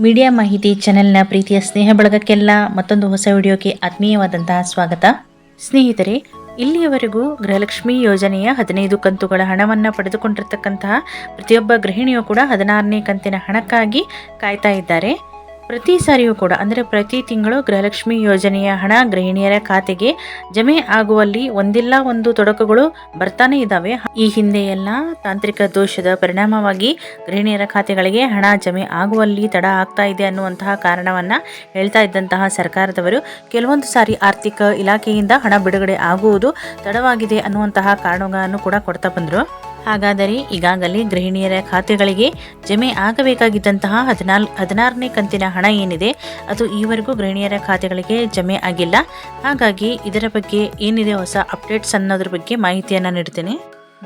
Media ಮಾಹಿತಿ ಚಾನೆಲ್ನ ಪ್ರೀತಿಯ ಸ್ನೇಹ ಬಳಗಕ್ಕೆಲ್ಲ ಮತ್ತೊಂದು ಹೊಸ ವಿಡಿಯೋಗೆ ಆತ್ಮೀಯವಾದಂತಹ ಸ್ವಾಗತ. ಸ್ನೇಹಿತರೆ, ಇಲ್ಲಿಯವರೆಗೂ ಗೃಹಲಕ್ಷ್ಮಿ ಯೋಜನೆಯ ಹದಿನೈದು ಕಂತುಗಳ ಹಣವನ್ನು ಪಡೆದುಕೊಂಡಿರ್ತಕ್ಕಂತಹ ಪ್ರತಿಯೊಬ್ಬ ಗೃಹಿಣಿಯೂ ಕೂಡ ಹದಿನಾರನೇ ಕಂತಿನ ಹಣಕ್ಕಾಗಿ ಕಾಯ್ತಾ ಇದ್ದಾರೆ. ಪ್ರತಿ ಸಾರಿಯೂ ಕೂಡ, ಅಂದರೆ ಪ್ರತಿ ತಿಂಗಳು ಗೃಹಲಕ್ಷ್ಮಿ ಯೋಜನೆಯ ಹಣ ಗೃಹಿಣಿಯರ ಖಾತೆಗೆ ಜಮೆ ಆಗುವಲ್ಲಿ ಒಂದಿಲ್ಲ ಒಂದು ತೊಡಕುಗಳು ಬರ್ತಾನೆ ಇದ್ದಾವೆ. ಈ ಹಿಂದೆ ಎಲ್ಲ ತಾಂತ್ರಿಕ ದೋಷದ ಪರಿಣಾಮವಾಗಿ ಗೃಹಿಣಿಯರ ಖಾತೆಗಳಿಗೆ ಹಣ ಜಮೆ ಆಗುವಲ್ಲಿ ತಡ ಆಗ್ತಾ ಇದೆ ಅನ್ನುವಂತಹ ಕಾರಣವನ್ನು ಹೇಳ್ತಾ ಇದ್ದಂತಹ ಸರ್ಕಾರದವರು, ಕೆಲವೊಂದು ಸಾರಿ ಆರ್ಥಿಕ ಇಲಾಖೆಯಿಂದ ಹಣ ಬಿಡುಗಡೆ ಆಗುವುದು ತಡವಾಗಿದೆ ಅನ್ನುವಂತಹ ಕಾರಣಗಳನ್ನು ಕೂಡ ಕೊಡ್ತಾ ಬಂದರು. ಹಾಗಾದರೆ ಈಗಾಗಲೇ ಗೃಹಿಣಿಯರ ಖಾತೆಗಳಿಗೆ ಜಮೆ ಆಗಬೇಕಾಗಿದ್ದಂತಹ ಹದಿನಾಲ್, ಹದಿನಾರನೇ ಕಂತಿನ ಹಣ ಏನಿದೆ, ಅದು ಈವರೆಗೂ ಗೃಹಿಣಿಯರ ಖಾತೆಗಳಿಗೆ ಜಮೆ ಆಗಿಲ್ಲ. ಹಾಗಾಗಿ ಇದರ ಬಗ್ಗೆ ಏನಿದೆ ಹೊಸ ಅಪ್ಡೇಟ್ಸ್ ಅನ್ನೋದ್ರ ಬಗ್ಗೆ ಮಾಹಿತಿಯನ್ನು ನೀಡ್ತೇನೆ.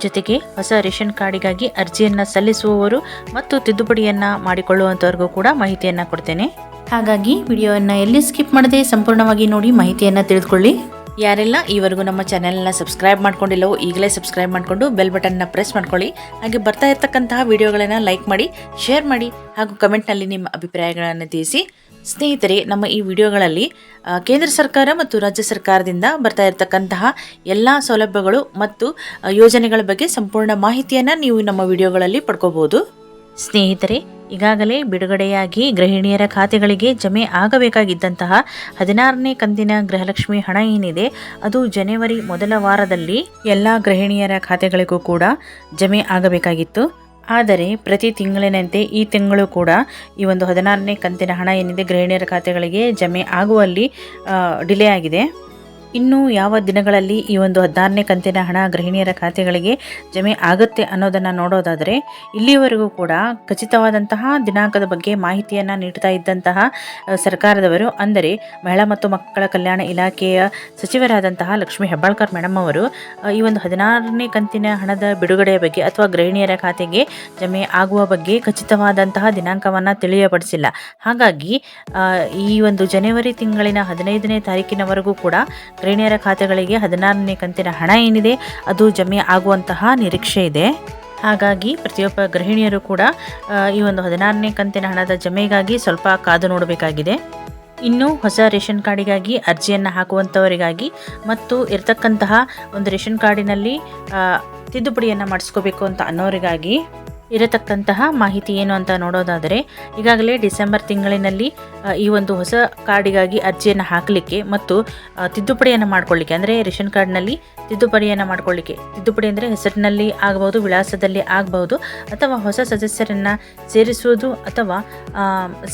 ಜೊತೆಗೆ ಹೊಸ ರೇಷನ್ ಕಾರ್ಡಿಗಾಗಿ ಅರ್ಜಿಯನ್ನು ಸಲ್ಲಿಸುವವರು ಮತ್ತು ತಿದ್ದುಪಡಿಯನ್ನು ಮಾಡಿಕೊಳ್ಳುವಂಥವ್ರಿಗೂ ಕೂಡ ಮಾಹಿತಿಯನ್ನು ಕೊಡ್ತೇನೆ. ಹಾಗಾಗಿ ವಿಡಿಯೋವನ್ನು ಎಲ್ಲಿ ಸ್ಕಿಪ್ ಮಾಡದೆ ಸಂಪೂರ್ಣವಾಗಿ ನೋಡಿ ಮಾಹಿತಿಯನ್ನು ತಿಳಿದುಕೊಳ್ಳಿ. ಯಾರೆಲ್ಲ ಈವರೆಗೂ ನಮ್ಮ ಚಾನೆಲ್ನ ಸಬ್ಸ್ಕ್ರೈಬ್ ಮಾಡ್ಕೊಂಡಿಲ್ಲವೋ ಈಗಲೇ ಸಬ್ಸ್ಕ್ರೈಬ್ ಮಾಡಿಕೊಂಡು ಬೆಲ್ ಬಟನ್ನ ಪ್ರೆಸ್ ಮಾಡ್ಕೊಳ್ಳಿ. ಹಾಗೆ ಬರ್ತಾ ಇರ್ತಕ್ಕಂತಹ ವಿಡಿಯೋಗಳನ್ನು ಲೈಕ್ ಮಾಡಿ, ಶೇರ್ ಮಾಡಿ ಹಾಗೂ ಕಮೆಂಟ್ನಲ್ಲಿ ನಿಮ್ಮ ಅಭಿಪ್ರಾಯಗಳನ್ನು ತಿಳಿಸಿ. ಸ್ನೇಹಿತರೆ, ನಮ್ಮ ಈ ವಿಡಿಯೋಗಳಲ್ಲಿ ಕೇಂದ್ರ ಸರ್ಕಾರ ಮತ್ತು ರಾಜ್ಯ ಸರ್ಕಾರದಿಂದ ಬರ್ತಾ ಇರತಕ್ಕಂತಹ ಎಲ್ಲ ಸೌಲಭ್ಯಗಳು ಮತ್ತು ಯೋಜನೆಗಳ ಬಗ್ಗೆ ಸಂಪೂರ್ಣ ಮಾಹಿತಿಯನ್ನು ನೀವು ನಮ್ಮ ವಿಡಿಯೋಗಳಲ್ಲಿ ಪಡ್ಕೋಬಹುದು. ಸ್ನೇಹಿತರೆ, ಈಗಾಗಲೇ ಬಿಡುಗಡೆಯಾಗಿ ಗೃಹಿಣಿಯರ ಖಾತೆಗಳಿಗೆ ಜಮೆ ಆಗಬೇಕಾಗಿದ್ದಂತಹ ಹದಿನಾರನೇ ಕಂತಿನ ಗೃಹಲಕ್ಷ್ಮಿ ಹಣ ಏನಿದೆ, ಅದು ಜನವರಿ ಮೊದಲ ವಾರದಲ್ಲಿ ಎಲ್ಲ ಗೃಹಿಣಿಯರ ಖಾತೆಗಳಿಗೂ ಕೂಡ ಜಮೆ ಆಗಬೇಕಾಗಿತ್ತು. ಆದರೆ, ಪ್ರತಿ ತಿಂಗಳಿನಂತೆ ಈ ತಿಂಗಳು ಕೂಡ ಈ ಒಂದು ಹದಿನಾರನೇ ಕಂತಿನ ಹಣ ಏನಿದೆ ಗೃಹಿಣಿಯರ ಖಾತೆಗಳಿಗೆ ಜಮೆ ಆಗುವಲ್ಲಿ ಡಿಲೇ ಆಗಿದೆ. ಇನ್ನು ಯಾವ ದಿನಗಳಲ್ಲಿ ಈ ಒಂದು ಹದಿನಾರನೇ ಕಂತಿನ ಹಣ ಗೃಹಿಣಿಯರ ಖಾತೆಗಳಿಗೆ ಜಮೆ ಆಗುತ್ತೆ ಅನ್ನೋದನ್ನು ನೋಡೋದಾದರೆ ಇಲ್ಲಿಯವರೆಗೂ ಕೂಡ ಖಚಿತವಾದಂತಹ ದಿನಾಂಕದ ಬಗ್ಗೆ ಮಾಹಿತಿಯನ್ನು ನೀಡ್ತಾ ಇದ್ದಂತಹ ಸರ್ಕಾರದವರು ಅಂದರೆ ಮಹಿಳಾ ಮತ್ತು ಮಕ್ಕಳ ಕಲ್ಯಾಣ ಇಲಾಖೆಯ ಸಚಿವರಾದಂತಹ ಲಕ್ಷ್ಮೀ ಹೆಬ್ಬಾಳ್ಕರ್ ಮೇಡಮ್ ಅವರು ಈ ಒಂದು ಹದಿನಾರನೇ ಕಂತಿನ ಹಣದ ಬಿಡುಗಡೆಯ ಬಗ್ಗೆ ಅಥವಾ ಗೃಹಿಣಿಯರ ಖಾತೆಗೆ ಜಮೆ ಆಗುವ ಬಗ್ಗೆ ಖಚಿತವಾದಂತಹ ದಿನಾಂಕವನ್ನು ತಿಳಿಯಪಡಿಸಿಲ್ಲ. ಹಾಗಾಗಿ ಈ ಒಂದು ಜನವರಿ ತಿಂಗಳಿನ ಹದಿನೈದನೇ ತಾರೀಕಿನವರೆಗೂ ಕೂಡ ಗೃಹಿಣಿಯರ ಖಾತೆಗಳಿಗೆ ಹದಿನಾರನೇ ಕಂತಿನ ಹಣ ಏನಿದೆ, ಅದು ಜಮೆ ಆಗುವಂತಹ ನಿರೀಕ್ಷೆ ಇದೆ. ಹಾಗಾಗಿ ಪ್ರತಿಯೊಬ್ಬ ಗೃಹಿಣಿಯರು ಕೂಡ ಈ ಒಂದು ಹದಿನಾರನೇ ಕಂತಿನ ಹಣದ ಜಮೆಗಾಗಿ ಸ್ವಲ್ಪ ಕಾದು ನೋಡಬೇಕಾಗಿದೆ. ಇನ್ನು ಹೊಸ ರೇಷನ್ ಕಾರ್ಡಿಗಾಗಿ ಅರ್ಜಿಯನ್ನು ಹಾಕುವಂಥವರಿಗಾಗಿ ಮತ್ತು ಇರತಕ್ಕಂತಹ ಒಂದು ರೇಷನ್ ಕಾರ್ಡಿನಲ್ಲಿ ತಿದ್ದುಪಡಿಯನ್ನು ಮಾಡಿಸ್ಕೋಬೇಕು ಅಂತ ಅನ್ನೋರಿಗಾಗಿ ಇರತಕ್ಕಂತಹ ಮಾಹಿತಿ ಏನು ಅಂತ ನೋಡೋದಾದರೆ, ಈಗಾಗಲೇ ಡಿಸೆಂಬರ್ ತಿಂಗಳಿನಲ್ಲಿ ಈ ಒಂದು ಹೊಸ ಕಾರ್ಡಿಗಾಗಿ ಅರ್ಜಿಯನ್ನು ಹಾಕಲಿಕ್ಕೆ ಮತ್ತು ತಿದ್ದುಪಡಿಯನ್ನು ಮಾಡಿಕೊಳ್ಳಿಕ್ಕೆ, ಅಂದರೆ ರೇಷನ್ ಕಾರ್ಡ್ನಲ್ಲಿ ತಿದ್ದುಪಡಿಯನ್ನು ಮಾಡಿಕೊಳ್ಳಿಕ್ಕೆ. ತಿದ್ದುಪಡಿ ಅಂದರೆ ಹೆಸರಿನಲ್ಲಿ ಆಗಬಹುದು ವಿಳಾಸದಲ್ಲಿ ಆಗಬಹುದು ಅಥವಾ ಹೊಸ ಸದಸ್ಯರನ್ನು ಸೇರಿಸುವುದು, ಅಥವಾ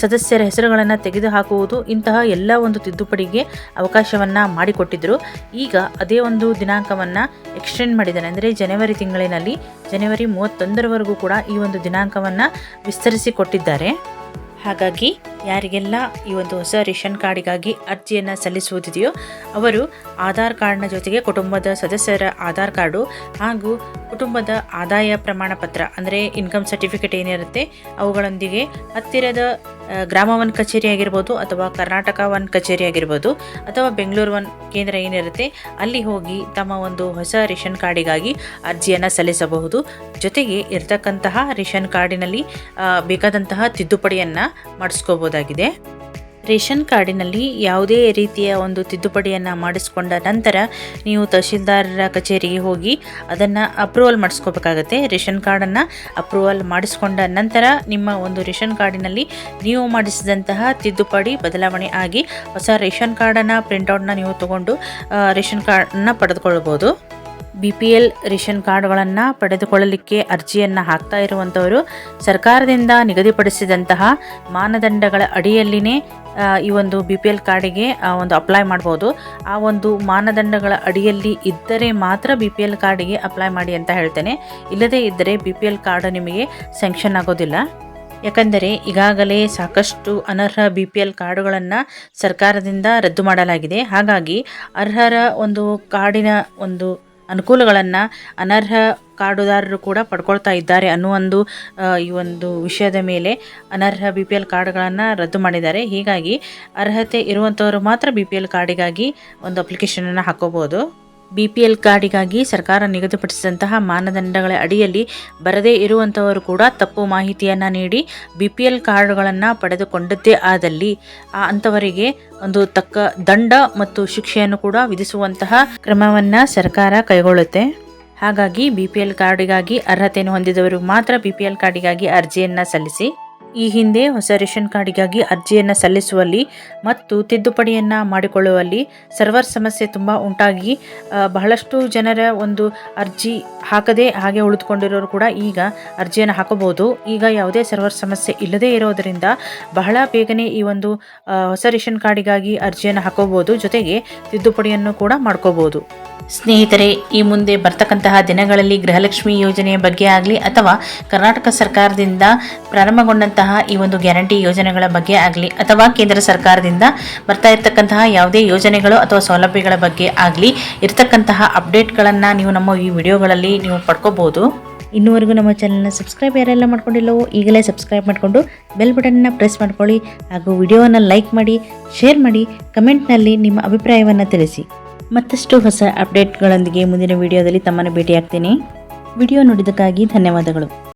ಸದಸ್ಯರ ಹೆಸರುಗಳನ್ನು ತೆಗೆದುಹಾಕುವುದು, ಇಂತಹ ಎಲ್ಲ ಒಂದು ತಿದ್ದುಪಡಿಗೆ ಅವಕಾಶವನ್ನು ಮಾಡಿಕೊಟ್ಟಿದ್ದರು ಈಗ ಅದೇ ಒಂದು ದಿನಾಂಕವನ್ನು ಎಕ್ಸ್ಟೆಂಡ್ ಮಾಡಿದ್ದಾರೆ ಅಂದರೆ ಜನವರಿ ತಿಂಗಳಿನಲ್ಲಿ, ಜನವರಿ ಮೂವತ್ತೊಂದರವರೆಗೂ ಕೂಡ ಈ ಒಂದು ದಿನಾಂಕವನ್ನು ವಿಸ್ತರಿಸಿ ಕೊಟ್ಟಿದ್ದಾರೆ. ಹಾಗಾಗಿ ಯಾರಿಗೆಲ್ಲ ಈ ಒಂದು ಹೊಸ ರೇಷನ್ ಕಾರ್ಡಿಗಾಗಿ ಅರ್ಜಿಯನ್ನು ಸಲ್ಲಿಸುವುದಿದೆಯೋ ಅವರು ಆಧಾರ್ ಕಾರ್ಡ್ನ ಜೊತೆಗೆ ಕುಟುಂಬದ ಸದಸ್ಯರ ಆಧಾರ್ ಕಾರ್ಡು ಹಾಗೂ ಕುಟುಂಬದ ಆದಾಯ ಪ್ರಮಾಣ ಪತ್ರ ಅಂದರೆ ಇನ್ಕಮ್ ಸರ್ಟಿಫಿಕೇಟ್ ಏನಿರುತ್ತೆ ಅವುಗಳೊಂದಿಗೆ ಹತ್ತಿರದ ಗ್ರಾಮ ಒನ್ ಕಚೇರಿ ಆಗಿರ್ಬೋದು ಅಥವಾ ಕರ್ನಾಟಕ ಒನ್ ಕಚೇರಿ ಆಗಿರ್ಬೋದು ಅಥವಾ ಬೆಂಗಳೂರು ಒನ್ ಕೇಂದ್ರ ಏನಿರುತ್ತೆ, ಅಲ್ಲಿ ಹೋಗಿ ತಮ್ಮ ಒಂದು ಹೊಸ ರೇಷನ್ ಕಾರ್ಡಿಗಾಗಿ ಅರ್ಜಿಯನ್ನು ಸಲ್ಲಿಸಬಹುದು. ಜೊತೆಗೆ ಇರತಕ್ಕಂತಹ ರೇಷನ್ ಕಾರ್ಡಿನಲ್ಲಿ ಬೇಕಾದಂತಹ ತಿದ್ದುಪಡಿಯನ್ನು ಮಾಡಿಸ್ಕೋಬೋದಾಗಿದೆ. ರೇಷನ್ ಕಾರ್ಡಿನಲ್ಲಿ ಯಾವುದೇ ರೀತಿಯ ಒಂದು ತಿದ್ದುಪಡಿಯನ್ನು ಮಾಡಿಸ್ಕೊಂಡ ನಂತರ ನೀವು ತಹಶೀಲ್ದಾರರ ಕಚೇರಿಗೆ ಹೋಗಿ ಅದನ್ನು ಅಪ್ರೂವಲ್ ಮಾಡಿಸ್ಕೋಬೇಕಾಗತ್ತೆ. ರೇಷನ್ ಕಾರ್ಡನ್ನು ಅಪ್ರೂವಲ್ ಮಾಡಿಸ್ಕೊಂಡ ನಂತರ ನಿಮ್ಮ ಒಂದು ರೇಷನ್ ಕಾರ್ಡಿನಲ್ಲಿ ನೀವು ಮಾಡಿಸಿದಂತಹ ತಿದ್ದುಪಡಿ ಬದಲಾವಣೆ ಆಗಿ ಹೊಸ ರೇಷನ್ ಕಾರ್ಡನ್ನು ಪ್ರಿಂಟೌಟನ್ನ ನೀವು ತಗೊಂಡು ರೇಷನ್ ಕಾರ್ಡನ್ನು ಪಡೆದುಕೊಳ್ಬೋದು. ಬಿ ಪಿ ಎಲ್ ರೇಷನ್ ಕಾರ್ಡ್ಗಳನ್ನು ಪಡೆದುಕೊಳ್ಳಲಿಕ್ಕೆ ಅರ್ಜಿಯನ್ನು ಹಾಕ್ತಾ ಇರುವಂಥವರು ಸರ್ಕಾರದಿಂದ ನಿಗದಿಪಡಿಸಿದಂತಹ ಮಾನದಂಡಗಳ ಅಡಿಯಲ್ಲಿನೇ ಈ ಒಂದು ಬಿ ಪಿ ಎಲ್ ಕಾರ್ಡಿಗೆ ಒಂದು ಅಪ್ಲೈ ಮಾಡ್ಬೋದು. ಆ ಒಂದು ಮಾನದಂಡಗಳ ಅಡಿಯಲ್ಲಿ ಇದ್ದರೆ ಮಾತ್ರ ಬಿ ಪಿ ಎಲ್ ಕಾರ್ಡಿಗೆ ಅಪ್ಲೈ ಮಾಡಿ ಅಂತ ಹೇಳ್ತೇನೆ. ಇಲ್ಲದೇ ಇದ್ದರೆ ಬಿ ಪಿ ಎಲ್ ಕಾರ್ಡ್ ನಿಮಗೆ ಸ್ಯಾಂಕ್ಷನ್ ಆಗೋದಿಲ್ಲ. ಯಾಕಂದರೆ ಈಗಾಗಲೇ ಸಾಕಷ್ಟು ಅನರ್ಹ ಬಿ ಪಿ ಎಲ್ ಕಾರ್ಡುಗಳನ್ನು ಸರ್ಕಾರದಿಂದ ರದ್ದು ಮಾಡಲಾಗಿದೆ. ಹಾಗಾಗಿ ಅರ್ಹರ ಒಂದು ಕಾರ್ಡಿನ ಒಂದು ಅನುಕೂಲಗಳನ್ನು ಅನರ್ಹ ಕಾರ್ಡುದಾರರು ಕೂಡ ಪಡ್ಕೊಳ್ತಾ ಇದ್ದಾರೆ ಅನ್ನೋ ಒಂದು ಈ ಒಂದು ವಿಷಯದ ಮೇಲೆ ಅನರ್ಹ ಬಿ ಪಿ ಎಲ್ ಕಾರ್ಡ್ಗಳನ್ನು ರದ್ದು ಮಾಡಿದ್ದಾರೆ. ಹೀಗಾಗಿ ಅರ್ಹತೆ ಇರುವಂಥವರು ಮಾತ್ರ ಬಿ ಪಿ ಎಲ್ ಕಾರ್ಡಿಗಾಗಿ ಒಂದು ಅಪ್ಲಿಕೇಶನನ್ನು ಹಾಕೋಬೋದು. ಬಿ ಪಿ ಎಲ್ ಕಾರ್ಡಿಗಾಗಿ ಸರ್ಕಾರ ನಿಗದಿಪಡಿಸಿದಂತಹ ಮಾನದಂಡಗಳ ಅಡಿಯಲ್ಲಿ ಬರದೇ ಇರುವಂಥವರು ಕೂಡ ತಪ್ಪು ಮಾಹಿತಿಯನ್ನು ನೀಡಿ ಬಿ ಪಿ ಎಲ್ ಕಾರ್ಡ್ಗಳನ್ನು ಪಡೆದುಕೊಂಡದ್ದೇ ಆದಲ್ಲಿ ಆ ಅಂಥವರಿಗೆ ಒಂದು ತಕ್ಕ ದಂಡ ಮತ್ತು ಶಿಕ್ಷೆಯನ್ನು ಕೂಡ ವಿಧಿಸುವಂತಹ ಕ್ರಮವನ್ನು ಸರ್ಕಾರ ಕೈಗೊಳ್ಳುತ್ತೆ. ಹಾಗಾಗಿ ಬಿ ಪಿ ಎಲ್ ಕಾರ್ಡಿಗಾಗಿ ಅರ್ಹತೆಯನ್ನು ಹೊಂದಿದವರು ಮಾತ್ರ ಬಿ ಪಿ ಎಲ್ ಕಾರ್ಡಿಗಾಗಿ ಅರ್ಜಿಯನ್ನು ಸಲ್ಲಿಸಿ. ಈ ಹಿಂದೆ ಹೊಸ ರೇಷನ್ ಕಾರ್ಡಿಗಾಗಿ ಅರ್ಜಿಯನ್ನು ಸಲ್ಲಿಸುವಲ್ಲಿ ಮತ್ತು ತಿದ್ದುಪಡಿಯನ್ನು ಮಾಡಿಕೊಳ್ಳುವಲ್ಲಿ ಸರ್ವರ್ ಸಮಸ್ಯೆ ತುಂಬ ಉಂಟಾಗಿ ಬಹಳಷ್ಟು ಜನರ ಒಂದು ಅರ್ಜಿ ಹಾಕದೆ ಹಾಗೆ ಉಳಿದುಕೊಂಡಿರೋರು ಕೂಡ ಈಗ ಅರ್ಜಿಯನ್ನು ಹಾಕಬಹುದು. ಈಗ ಯಾವುದೇ ಸರ್ವರ್ ಸಮಸ್ಯೆ ಇಲ್ಲದೇ ಇರೋದರಿಂದ ಬಹಳ ಬೇಗನೆ ಈ ಒಂದು ಹೊಸ ರೇಷನ್ ಕಾರ್ಡಿಗಾಗಿ ಅರ್ಜಿಯನ್ನು ಹಾಕೋಬಹುದು. ಜೊತೆಗೆ ತಿದ್ದುಪಡಿಯನ್ನು ಕೂಡ ಮಾಡ್ಕೋಬಹುದು. ಸ್ನೇಹಿತರೆ, ಈ ಮುಂದೆ ಬರ್ತಕ್ಕಂತಹ ದಿನಗಳಲ್ಲಿ ಗೃಹಲಕ್ಷ್ಮಿ ಯೋಜನೆಯ ಬಗ್ಗೆ ಆಗಲಿ ಅಥವಾ ಕರ್ನಾಟಕ ಸರ್ಕಾರದಿಂದ ಪ್ರಾರಂಭಗೊಂಡಂತಹ ಈ ಒಂದು ಗ್ಯಾರಂಟಿ ಯೋಜನೆಗಳ ಬಗ್ಗೆ ಆಗಲಿ ಅಥವಾ ಕೇಂದ್ರ ಸರ್ಕಾರದಿಂದ ಬರ್ತಾ ಇರತಕ್ಕಂತಹ ಯಾವುದೇ ಯೋಜನೆಗಳು ಅಥವಾ ಸೌಲಭ್ಯಗಳ ಬಗ್ಗೆ ಆಗಲಿ ಇರತಕ್ಕಂತಹ ಅಪ್ಡೇಟ್ಗಳನ್ನು ನೀವು ನಮ್ಮ ಈ ವಿಡಿಯೋಗಳಲ್ಲಿ ನೀವು ಪಡ್ಕೋಬೋದು. ಇನ್ನುವರೆಗೂ ನಮ್ಮ ಚಾನಲ್ನ ಸಬ್ಸ್ಕ್ರೈಬ್ ಯಾರೆಲ್ಲ ಮಾಡ್ಕೊಂಡಿಲ್ಲವೋ ಈಗಲೇ ಸಬ್ಸ್ಕ್ರೈಬ್ ಮಾಡಿಕೊಂಡು ಬೆಲ್ ಬಟನ್ನ ಪ್ರೆಸ್ ಮಾಡ್ಕೊಳ್ಳಿ ಹಾಗೂ ವಿಡಿಯೋವನ್ನು ಲೈಕ್ ಮಾಡಿ ಶೇರ್ ಮಾಡಿ ಕಮೆಂಟ್ನಲ್ಲಿ ನಿಮ್ಮ ಅಭಿಪ್ರಾಯವನ್ನು ತಿಳಿಸಿ. ಮತ್ತಷ್ಟು ಹೊಸ ಅಪ್ಡೇಟ್ಗಳೊಂದಿಗೆ ಮುಂದಿನ ವಿಡಿಯೋದಲ್ಲಿ ತಮ್ಮನ್ನು ಭೇಟಿಯಾಗ್ತೀನಿ. ವಿಡಿಯೋ ನೋಡಿದ್ದಕ್ಕಾಗಿ ಧನ್ಯವಾದಗಳು.